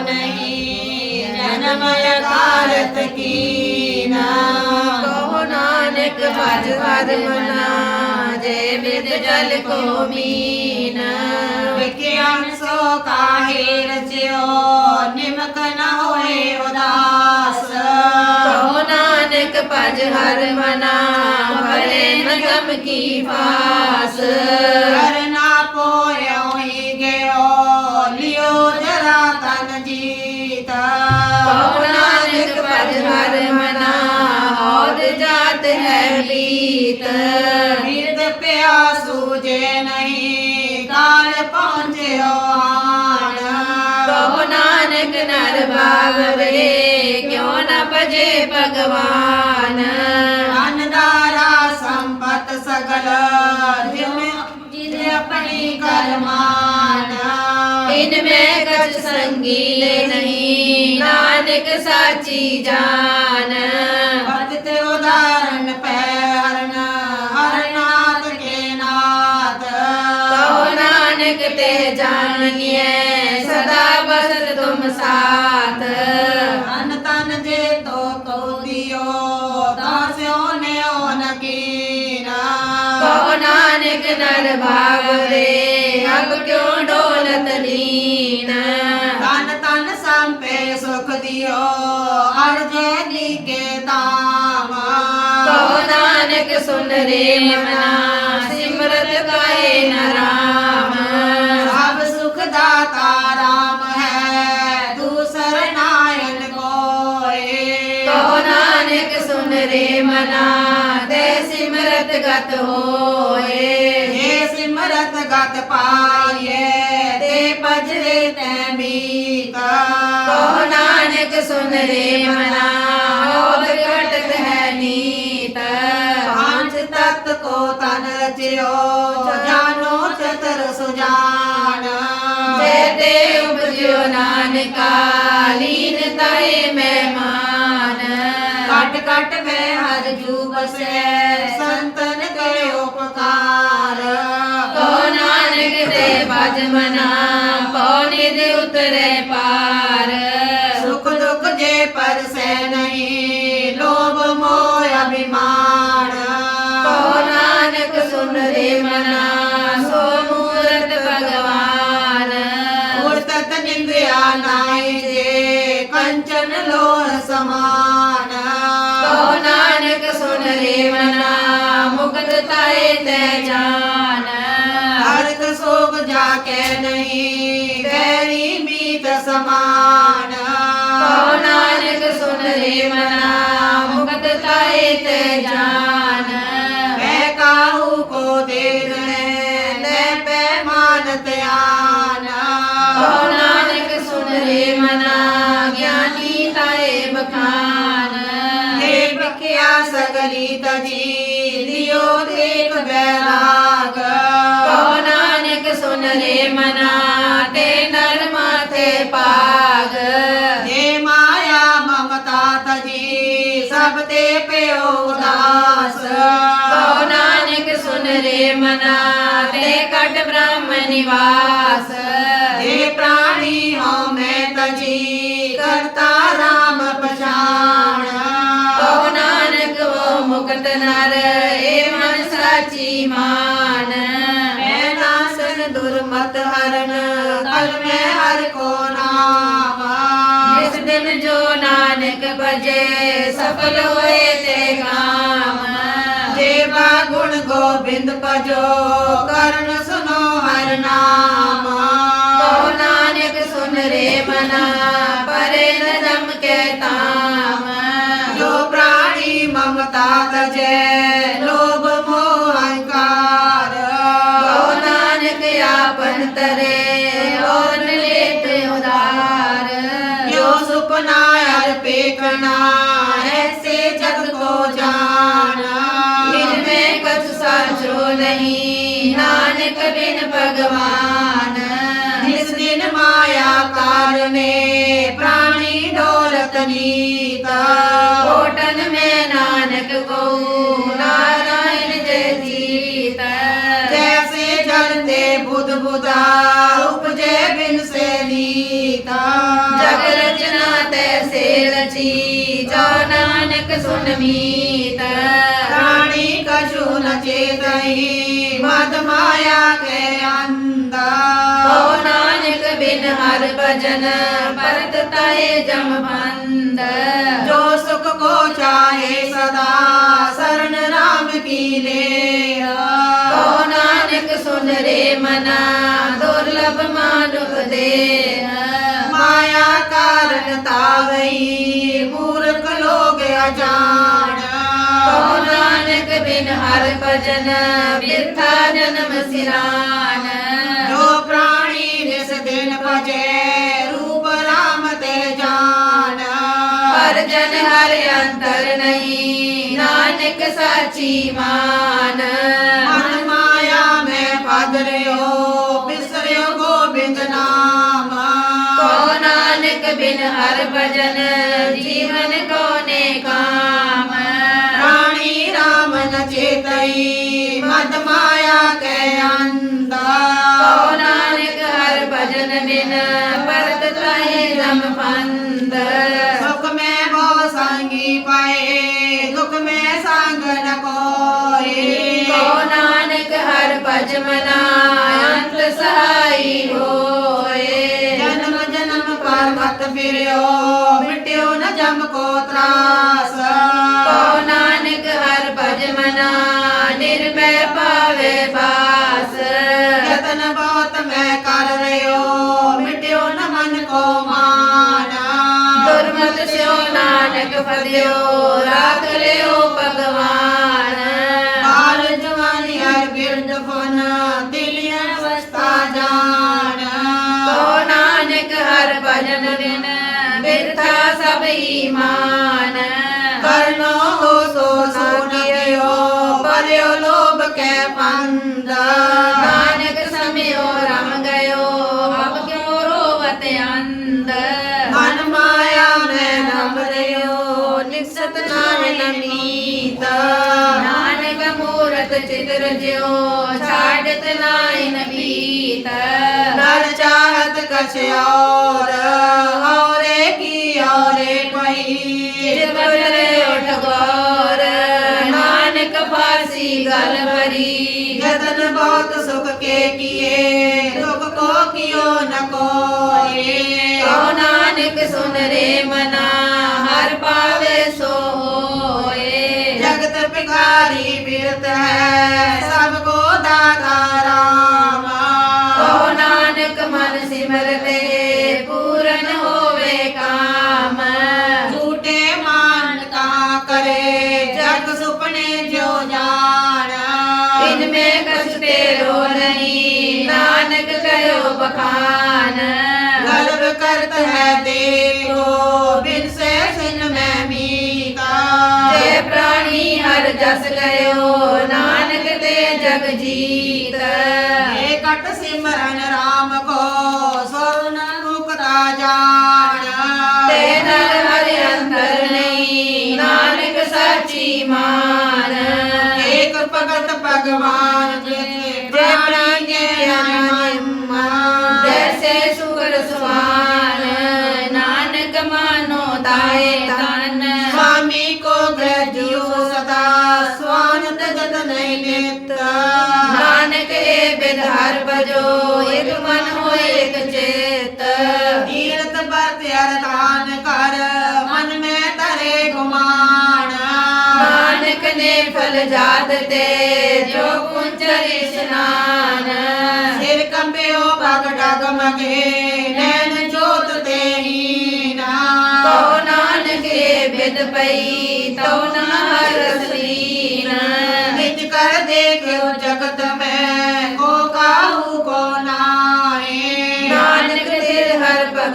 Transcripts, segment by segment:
ਨਹੀਂ ਜਨਮ ਅਕਾਰਤ ਕੀਨਾ ਕਹੋ ਨਾਨਕ ਭਜ ਹਰ ਮਨਾ ਜੇ ਵਿਦ ਜਲ ਕੋ ਮੀਨ ਵਿਗਿਆਨ ਸੋ ਕਾਹੇ ਰਚਿਓ ਨਿਮਕ ਨ ਹੋਏ ਉਦਾਸ ਨਾਨਕ ਭਜ ਹਰ ਮਨਾ ਨ ਜਮ ਕੀ ਕਰਨਾ ਕਿਉ ਨ ਭਜੇ ਭਗਵਾਨ? ਅਨਦਾਰਾ ਸੰਪਤ ਸਗਲ ਜਿਨੇ ਆਪਣੀ ਕਰਮਾਨ। ਇਨ ਮੈਂ ਕਛ ਨਹੀਂ ਨਾਨਕ ਸਾਚੀ ਜਾਨ। ਬਦਤ ਉਦਾਹਰਨ ਪੈ ਹਰਨ ਹਰਨਾਥ ਕੇ ਨਾਥ। ਕਹੋ ਨਾਨਕ ਤੇ ਜਾਣੀਐ ਸਦਾ ਬਸਤ ਤੁਮ ਸਾਥ। ਨਰ ਭਾਵਰੇ ਅਬ ਕਿਉ ਡੋਲਤ ਲੀਨ ਤਨ ਤਨ ਸੰਪੇ ਸੁਖ ਦਿਓ ਅਰਜੇ ਲੀਕੇ ਤਾਮ। ਕਹੋ ਨਾਨਕ ਸੁਨ ਰੇ ਮਨਾ ਸਿਮਰਤ ਕਾਏ ਨ ਰਾਮ। ਸਭ ਸੁਖ ਦਾਤਾ ਰਾਮ ਹੈ ਦੂਸਰ ਨਾਇਨ ਕੋਏ। ਕਹੋ ਨਾਨਕ ਸੁਨ ਰੇ ਮਨਾ ਤੇ ਸਿਮਰਤ ਗਤ ਹੋਏ। ਗਤ ਪਾਈਏ ਤੇ ਭਜਰੇ ਤੈ ਮੀਤ ਕਹੋ ਨਾਨਕ ਸੁਨ ਰੇ ਮਨਾ ਹੋਦ ਘਟਤ ਹੈ ਨੀਤ। ਪੰਜ ਤਤ ਕੋ ਤਨ ਰਚਿਓ ਜਾਨੋ ਚਤਰ ਸੁਜਾਨ। ਜੈ ਤੇ ਉਪਜਿਓ ਨਾਨਕਾ ਲੀਨ ਤਾਏ ਮਹਿਮਾਨ। ਕਟ ਕਟ ਮੈਂ ਹਰ ਜੂ ਬਸੈ ਭਜ ਮਨਾ ਪੌਨੇ ਦੇ ਉਤਰੇ ਪਾਰ? ਸੁਖ ਦੁਖ ਜੇ ਪਰਸੈ ਨਹੀਂ ਲੋਭ ਮੋਹ ਅਭਿਮਾਨ। ਕਹੋ ਨਾਨਕ ਸੁਨ ਰੇ ਮਨਾ ਸੋ ਮੂਰਤ ਭਗਵਾਨ। ਗੁਰ ਤਤ ਨਿੰਦਿਆ ਨਾਈ ਜੇ ਕੰਚਨ ਲੋਹ ਸਮਾਨ। ਕਹੋ ਨਾਨਕ ਸੁਨ ਰੇ ਮਨਾ ਮੁਕਤ ਤਾਏ ਤੇ ਜਾਨ। ਹਰਕ ਸੋਗ ਜਾ ਕੇ ਨਹੀਂ ਬੈਰੀ ਮੀਤ ਸਮਾਨ। ਕਹੋ ਨਾਨਕ ਸੁਨ ਰੇ ਮਨਾ ਮੁਕਤ ਤਾਏ ਤੇ ਜਾਨ। ਮੈਂ ਕਾਹੂ ਕੋ ਦੇ ਦੇ ਲੈ ਪੈਮਾਨ ਧਿਆਨ। ਕਹੋ ਨਾਨਕ ਸੁਨ ਰੇ ਮਨਾ ਗਿਆਨੀ ਤਾਏ ਬਖਾਨ। हे ਵਿਖਿਆ ਸਗਲੀ ਤਜੀ ਲਿਓ ਦੇਖ ਬੈਰਾਗ ਸੁਨ ਰੇ ਮਨਾ ਤੇ ਨਰ ਮਾਥੇ ਪਾਗ हे ਮਾਇਆ ਮਮਤਾ ਤਜੀ ਸਭ ਤੇ ਪਿਓ ਉਦਾਸ। ਨਾਨਕ ਸੁਨ ਰੇ ਮਨਾ ਤੇ ਕਟ ਬ੍ਰਹਮ ਨਿਵਾਸ। हे ਪ੍ਰਾਣੀ ਹਉ ਮੈਂ ਤਜੀ ਕਰਤਾ ਰਾਮ ਪਛਾਣ। ਕਹੋ ਨਾਨਕ ਉਹ ਮੁਕਤ ਨਰ ਏ ਮਨ ਸਾਚੀ ਮੈਂ ਹਰਨ ਕਲ ਮੈਂ ਹਰ ਕੋ ਨਾਮ। ਜਿਸ ਦਿਨ ਜੋ ਨਾਨਕ ਭਜੇ ਸਫਲ ਹੋਏ ਤੇ ਕਾਮ ਦੇਵਾ ਗੁਣ ਗੋਬਿੰਦ ਭਜੋ ਕਰਨ ਸੁਨੋ ਹਰ ਨਾਮ। ਕਹੋ ਨਾਨਕ ਸੁਨ ਰੇ ਮਨਾ ਪਰੇ ਨ ਜਮ ਕੇ ਤਾਮ। ਜੋ ਪ੍ਰਾਣੀ ਮਮਤਾ ਤਜੈ ਲੋਭ ਆਪਨ ਔਰ ਲੇਤ ਉਦਾਰ ਜੋ ਸੁਪਨਾ ਅਰਪੇ ਕਣਾ ਐਸੇ ਜਗ ਕੋ ਜਾਣਾ। ਬਿਨ ਮੈਂ ਕਛ ਸਾਚੋ ਨਹੀਂ, ਨਾਨਕ ਬਿਨ ਭਗਵਾਨ। ਜਿਸ ਦਿਨ ਮਾਇਆ ਕਾਰਨੇ ਪ੍ਰਾਣੀ ਡੋਲਤ ਨੀਤਾ ਕੋਟਨ ਮੈਂ ਨਾਨਕ ਕੋ ਬੁਧਾ ਉਪਜੇ ਬਿਨ ਸੇ ਨੀਤਾ ਜਗ ਰਚੀ ਜੋ ਨਾਨਕ ਸੁਨ ਮੀਤ। ਰਾਣੀ ਕਛੂ ਨ ਚੇਤਈ ਮਦ ਮਾਇਆ ਕੇ ਅੰਦਾ ਕੋ ਨਾਨਕ ਬਿਨ ਹਰ ਭਜਨ ਪਰਤ ਤਾਏ ਜਮ ਬੰਦ। ਜੋ ਸੁਖ ਕੋ ਚਾਹੇ ਸਦਾ। ਮਨਾ ਦੁਰਲਭ ਮਾਨੁਖ ਦੇ ਮਾਇਆ ਕਾਰਨ ਤਾਵਈ ਮੂਰਖ ਲੋਗ ਅਜਾਣ। ਕੋ ਨਾਨਕ ਬਿਨ ਹਰ ਭਜਨ ਬਿਰਥਾ ਜਨਮ ਸਿਰਾਨ। ਜੋ ਪ੍ਰਾਣੀ ਨਿਸ ਦਿਨ ਭਜੇ ਰੂਪ ਰਾਮ ਤੇ ਜਾਣ। ਹਰ ਜਨ ਹਰ ਅੰਤਰ ਨਹੀਂ ਨਾਨਕ ਸਾਚੀ ਮਾਨ। ਮੈਂ ਪਦ ਰਿਓ ਬਿਸਰਿਓ ਗੋਬਿੰਦ ਨਾਮ। ਕੋ ਨਾਨਕ ਬਿਨ ਹਰ ਭਜਨ ਜੀਵਨ ਕੋ ਨੇ ਕਾਮ। ਰਾਣੀ ਰਾਮ ਨ ਚੇਤਈ ਮਦ ਮਾਇਆ ਕੇ ਅੰਦਾ ਕੋ ਨਾਨਕ ਹਰ ਭਜਨ ਬਿਨ ਪਰਤ ਤਾਏ ਜਮ ਪੰਦ ਹਰ ਭਜ ਮਨਾ ਅੰਤ ਸਹਾਈ ਹੋਏ ਜਨਮ ਜਨਮ ਫਿਰਿਓ ਮਿਟਿਓ ਨ ਜਮ ਕੋ ਤਰਾਸ ਕੋ ਨਾਨਕ ਹਰ ਭਜ ਮਨਾ ਨਿਰਮੈ ਪਾਵੇ ਬਾਸ ਯਤਨ ਬਹੁਤ ਮੈਂ ਕਰ ਰਿਓ ਮਿਟਿਓ ਨ ਮਨ ਕੋ ਮਾਨ ਦੁਰਮਤ ਸਿਓ ਨਾਨਕ ਫਦਿਓ ਰਾਖ ਲਿਓ ਭਗਵਾਨ ਸਭ ਈਮਾਨ ਕਰਨੋ ਹੋ ਸੋ ਸੋਨਿਓ ਪਰਿਓ ਲੋਭ ਕੈ ਪੰਦ ਨਾਨਕ ਸਮਿਓ ਰਮ ਗਇਓ ਅਬ ਕਿਉ ਰੋਵਤ ਅੰਧ? ਮਨ ਮਾਇਆ ਮੈਂ ਨਮ ਰਿਓ ਨਿਸਤ ਨਾਹਿ ਨਮੀਤ। ਨਾਨਕ ਮੂਰਤ ਚਿਤਰ ਜਿਉ ਛਾੜਤ ਨਾਇ ਨਬੀਤ ਨਰ ਚਾਹਤ ਕਛ ਔਰੇ ਗਲ ਭਰੀ ਜਤਨ ਬਹੁਤ ਸੁਖ ਕੇ ਕੀਏ ਦੁਖ ਕੋ ਕਿਓ ਨ ਕੋਏ? ਕਉ ਨਾਨਕ, ਸੁਨ ਰੇ ਮਨਾ, ਹਰ ਪਾਵੇ ਸੋ ਹੋਏ। ਜਗਤ ਪਿਕਾਰੀ ਬਿਰਤ ਹੈ, ਸਭ ਕੋ ਦਾਤਾ ਰਾਮ। ਕਉ ਨਾਨਕ, ਮਨ ਸਿਮਰਤੇ ਬਖਾਨ ਗਰਵ ਕਰਤ ਹੈ ਦੇਖੋ ਬਿਨ ਸੇ ਸਿਨ ਮੈਂ ਮੀਤਾ। ਤੇ ਪ੍ਰਾਣੀ ਹਰ ਜਸ ਗਇਓ ਨਾਨਕ ਤੇ ਜਗ ਜੀਤ। ਏ ਕਟ ਸਿਮਰਨ ਇਕ ਮਨ ਹੋਏ ਇਕ ਚੇਤ। ਤੀਰਤ ਬਰਤ ਅਰਦਾਨ ਕਰ ਮਨ ਮੈਂ ਤਰੇ ਗੁਮਾਨ। ਨਾਨਕ ਨੇ ਫਲ ਜਾਤ ਤੇ ਜੋ ਕੁੰਚਰ ਇਸ਼ਨਾਨ ਸਿਰ ਕੰਬਿਓ ਪਗ ਡਗ ਮਗੇ ਨੈਣ ਜੋਤ ਤੇ ਹੀਨਾ। ਤੋ ਨਾਨਕੇ ਬਿਦ ਪਈ ਤੋ ਨਾ ਹਰਸਲੀਨ ਨਿਜ ਕਰ ਦੇਖਿਓ ਜਗਤ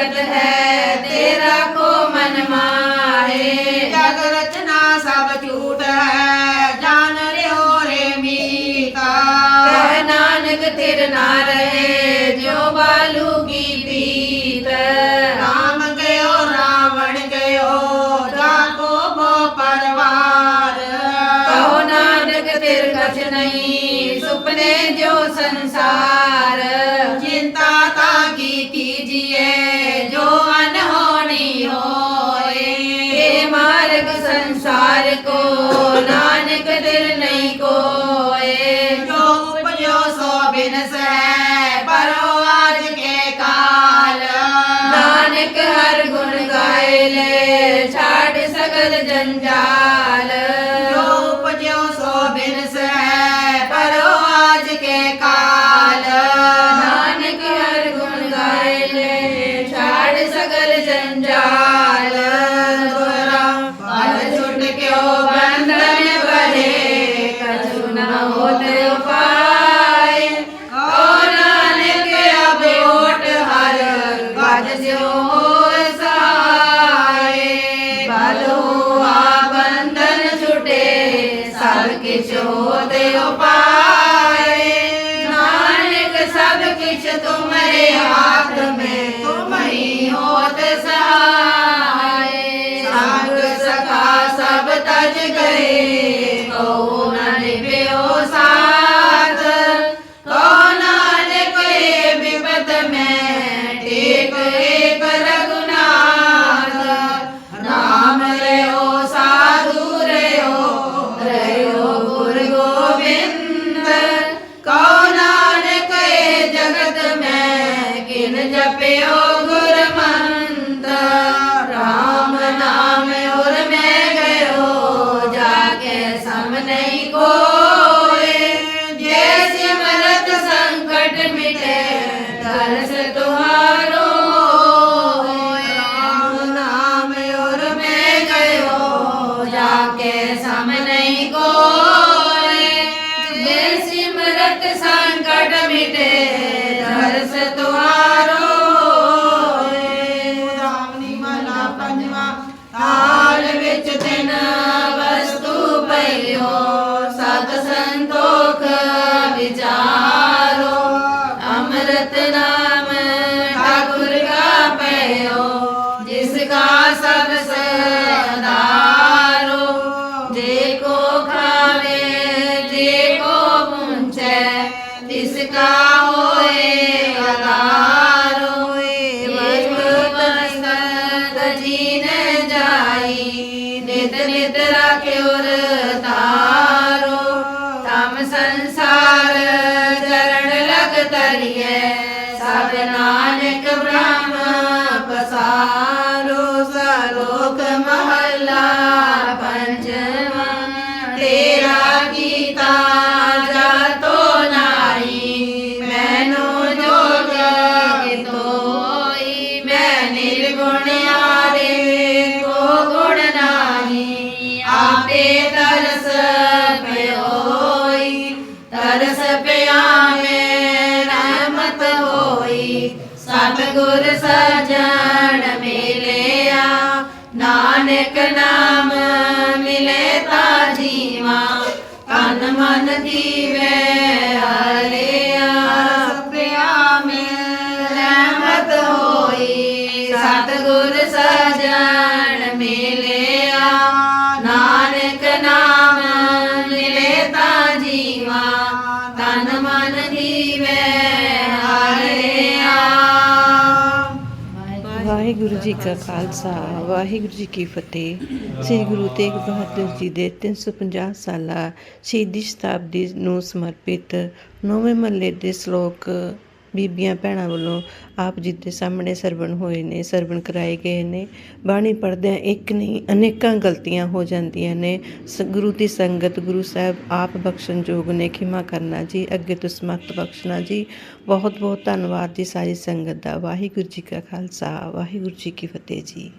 ਭਗਤ ਹੈ ਤੇਰਾ ਕੋ ਮਨ ਮਾਹੇ। ਜਗ ਰਚਨਾ ਸਭ ਝੂਠ ਹੈ ਜਾਣ ਰਿਓ ਰੇ ਮੀਤਾ। ਕਹਿ ਨਾਨਕ ਤੇਰ ਨਾ ਰਹੇ ਜੋ ਬਾਲੂ ਕੀ ਪੀਤ। ਰਾਮ ਗਇਓ ਰਾਵਣ ਗਇਓ ਜਾਗੋ ਬੋ ਪਰਵਾਰ। ਕਹੋ ਨਾਨਕ ਤੇਰ ਕਛ ਨਹੀਂ ਸੁਪਨੇ ਜੋ ਸੰਸਾਰ। ਵੇਲੇ ਛਾੜ ਸਕਲ ਜੰਜਾਲ। உனை கோ ਨਿਤ ਨਿਤ ਰਾਖਿਓਰ ਤਾਰੋ ਤਮ ਸੰਸਾਰ ਚਰਨ ਲਗ ਤਰੀਏ ਸਭ ਨਾਨਕ ਬ੍ਰਹਮ ਨਾਮ ਮਿਲੇ ਤਾ ਜੀਵਾ ਤਨ ਮਨ ਦੀ ਜੀ ਕਾ ਖਾਲਸਾ, ਵਾਹਿਗੁਰੂ ਜੀ ਕੀ ਫਤਿਹ। ਸ੍ਰੀ ਗੁਰੂ ਤੇਗ ਬਹਾਦਰ ਜੀ ਦੇ 350 ਸਾਲਾ ਸ਼ਹੀਦੀ ਸ਼ਤਾਬਦੀ ਨੂੰ ਸਮਰਪਿਤ ਨੌਵੇਂ ਮਹੱਲੇ ਦੇ ਸ਼ਲੋਕ ਬੀਬੀਆਂ ਭੈਣਾਂ ਵੱਲੋਂ ਆਪ ਜੀ ਦੇ ਸਾਹਮਣੇ ਸਰਵਣ ਹੋਏ ਨੇ, ਸਰਵਣ ਕਰਾਏ ਗਏ ਨੇ। ਬਾਣੀ ਪੜਦਿਆਂ ਇੱਕ ਨਹੀਂ, ਅਨੇਕਾਂ ਗਲਤੀਆਂ ਹੋ ਜਾਂਦੀਆਂ ਨੇ। ਗੁਰੂ ਦੀ ਸੰਗਤ, ਗੁਰੂ ਸਾਹਿਬ ਆਪ ਬਖਸ਼ਣਯੋਗ ਨੇ। ਖਿਮਾ ਕਰਨਾ ਜੀ, ਅੱਗੇ ਤੋਂ ਸਮਤ ਬਖਸ਼ਣਾ ਜੀ। ਬਹੁਤ ਬਹੁਤ ਧੰਨਵਾਦ ਜੀ ਸਾਰੀ ਸੰਗਤ ਦਾ। ਵਾਹਿਗੁਰੂ ਜੀ ਕਾ ਖਾਲਸਾ, ਵਾਹਿਗੁਰੂ ਜੀ ਕੀ ਫਤਿਹ ਜੀ।